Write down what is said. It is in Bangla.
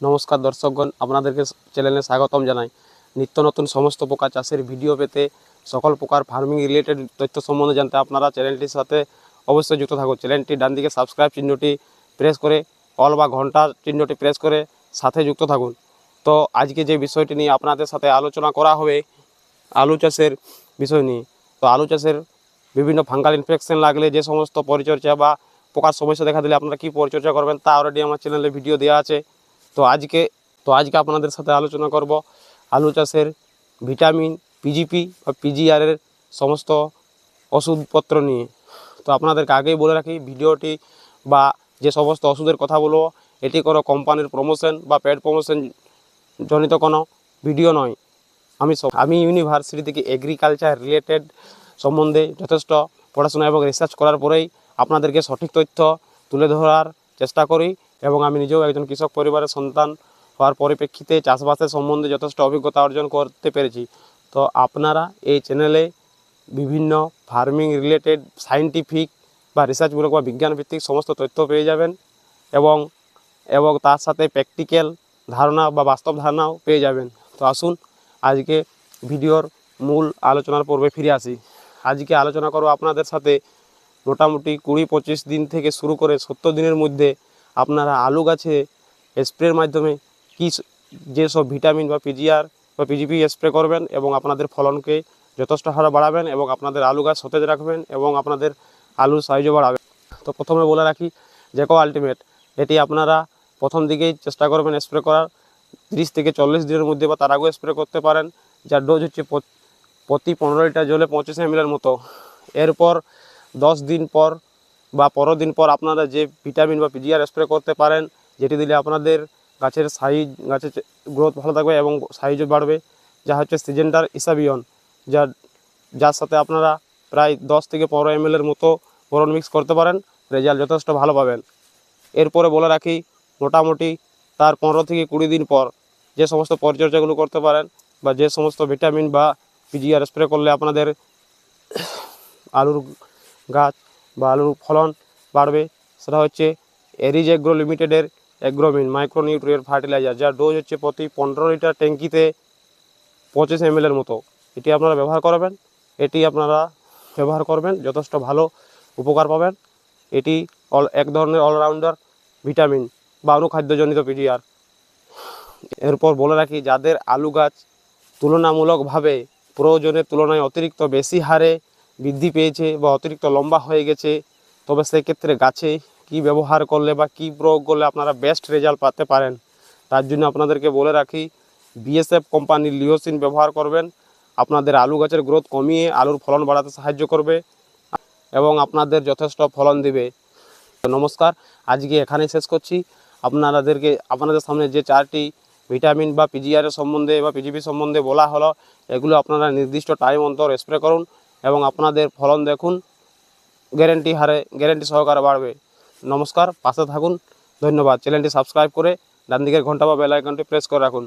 নমস্কার দর্শকগণ, আপনাদেরকে চ্যানেলে স্বাগতম জানাই। নিত্য নতুন সমস্ত প্রকার চাষের ভিডিও পেতে সকল প্রকার ফার্মিং রিলেটেড তথ্য সম্বন্ধে জানতে আপনারা চ্যানেলটির সাথে অবশ্যই যুক্ত থাকুন। চ্যানেলটি ডান দিকে সাবস্ক্রাইব চিহ্নটি প্রেস করে অল বা ঘণ্টার চিহ্নটি প্রেস করে সাথে যুক্ত থাকুন। তো আজকে যে বিষয়টি নিয়ে আপনাদের সাথে আলোচনা করা হবে, আলু চাষের বিষয় নিয়ে। তো আলু চাষের বিভিন্ন ফাঙ্গাল ইনফেকশন লাগলে যে সমস্ত পরিচর্যা বা পোকার সমস্যা দেখা দিলে আপনারা কী পরিচর্যা করবেন তা অলরেডি আমার চ্যানেলে ভিডিও দেওয়া আছে। তো আজকে তো আজকে আপনাদের সাথে আলোচনা করব আলু চাষের ভিটামিন পিজিপি বা পিজিআরের সমস্ত ওষুধপত্র নিয়ে। তো আপনাদেরকে আগেই বলে রাখি, ভিডিওটি বা যে সমস্ত ওষুধের কথা বলব, এটি কোনো কোম্পানির প্রমোশন বা পেড প্রমোশন জনিত কোনো ভিডিও নয়। আমি আমি ইউনিভার্সিটি থেকে এগ্রিকালচার রিলেটেড সম্বন্ধে যথেষ্ট পড়াশোনা এবং রিসার্চ করার পরেই আপনাদেরকে সঠিক তথ্য তুলে ধরার চেষ্টা করি। এবং আমি নিজেও একজন কৃষক পরিবারের সন্তান হওয়ার পরিপ্রেক্ষিতে চাষবাসের সম্বন্ধে যথেষ্ট অভিজ্ঞতা অর্জন করতে পেরেছি। তো আপনারা এই চ্যানেলে বিভিন্ন ফার্মিং রিলেটেড সায়েন্টিফিক বা রিসার্চমূলক বা বিজ্ঞানভিত্তিক সমস্ত তথ্য পেয়ে যাবেন এবং এবং তার সাথে প্র্যাকটিক্যাল ধারণা বা বাস্তব ধারণাও পেয়ে যাবেন। তো আসুন আজকে ভিডিওর মূল আলোচনার পর্বে ফিরে আসি। আজকে আলোচনা করব আপনাদের সাথে মোটামুটি কুড়ি পঁচিশ দিন থেকে শুরু করে সত্তর দিনের মধ্যে আপনারা আলু গাছে স্প্রের মাধ্যমে কী যেসব ভিটামিন বা পিজিআর বা পিজিপি স্প্রে করবেন এবং আপনাদের ফলনকে যথেষ্ট হারে বাড়াবেন এবং আপনাদের আলু গাছ সতেজ রাখবেন এবং আপনাদের আলুর সাইজও বাড়াবেন। তো প্রথমে বলে রাখি জেকো আলটিমেট এটি আপনারা প্রথম দিকেই চেষ্টা করবেন স্প্রে করার। তিরিশ থেকে চল্লিশ দিনের মধ্যে বা তার আগেও স্প্রে করতে পারেন। যার ডোজ হচ্ছে প্রতি পনেরো লিটার জলে পঁচিশ এমএলের মতো। এরপর দশ দিন পর বা পনেরো দিন পর আপনারা যে ভিটামিন বা পিজিআর স্প্রে করতে পারেন, যেটি দিলে আপনাদের গাছের সাইজ, গাছের গ্রোথ ভালো থাকবে এবং সাইজও বাড়বে। যা হচ্ছে সিজেন্টার ইসাবিয়ন, যা, যার সাথে আপনারা প্রায় দশ থেকে পনেরো এমএলের মতো বোরন মিক্স করতে পারেন, রেজাল্ট যথেষ্ট ভালো পাবেন। এরপরে বলে রাখি, মোটামুটি তার পনেরো থেকে কুড়ি দিন পর যে সমস্ত পরিচর্যাগুলো করতে পারেন বা যে সমস্ত ভিটামিন বা পিজিআর স্প্রে করলে আপনাদের আলুর গাছ বা আলুর ফলন বাড়বে, সেটা হচ্ছে এরিজ এগ্রো লিমিটেডের এগ্রোমিন, মাইক্রোনিউট্রিয়েন্ট ফার্টিলাইজার, যার ডোজ হচ্ছে প্রতি পনেরো লিটার ট্যাঙ্কিতে পঁচিশ এমএলের মতো। এটি আপনারা ব্যবহার করবেন, এটি আপনারা ব্যবহার করবেন, যথেষ্ট ভালো উপকার পাবেন। এটি অল এক ধরনের অলরাউন্ডার ভিটামিন বা অনুখাদ্যজনিত পিডিআর এরপর বলে রাখি, যাদের আলু গাছ তুলনামূলকভাবে প্রয়োজনের তুলনায় অতিরিক্ত বেশি হারে বৃদ্ধি পেয়েছে বা অতিরিক্ত লম্বা হয়ে গেছে, তবে সেক্ষেত্রে গাছে কি ব্যবহার করলে বা কি প্রয়োগ করলে আপনারা বেস্ট রেজাল্ট পাতে পারেন, তার জন্য আপনাদেরকে বলে রাখি বিএসএফ কোম্পানির লিওসিন ব্যবহার করবেন, আপনাদের আলু গাছের গ্রোথ কমিয়ে আলুর ফলন বাড়াতে সাহায্য করবে এবং আপনাদের যথেষ্ট ফলন দিবে। নমস্কার, আজকে এখানেই শেষ করছি। আপনাদেরকে, আপনাদের সামনে যে চারটি ভিটামিন বা পিজিআর সম্বন্ধে বা পিজিপি সম্বন্ধে বলা হলো, এগুলো আপনারা নির্দিষ্ট টাইম অন্তর স্প্রে করুন। এবং আপনাদের ফলন দেখুন গ্যারেন্টি হারে গ্যারেন্টি সহকারে বাড়বে। নমস্কার, পাশে থাকুন, ধন্যবাদ। চ্যানেলটি সাবস্ক্রাইব করে ডান দিকের ঘণ্টা বা বেল আইকনটি প্রেস করে রাখুন।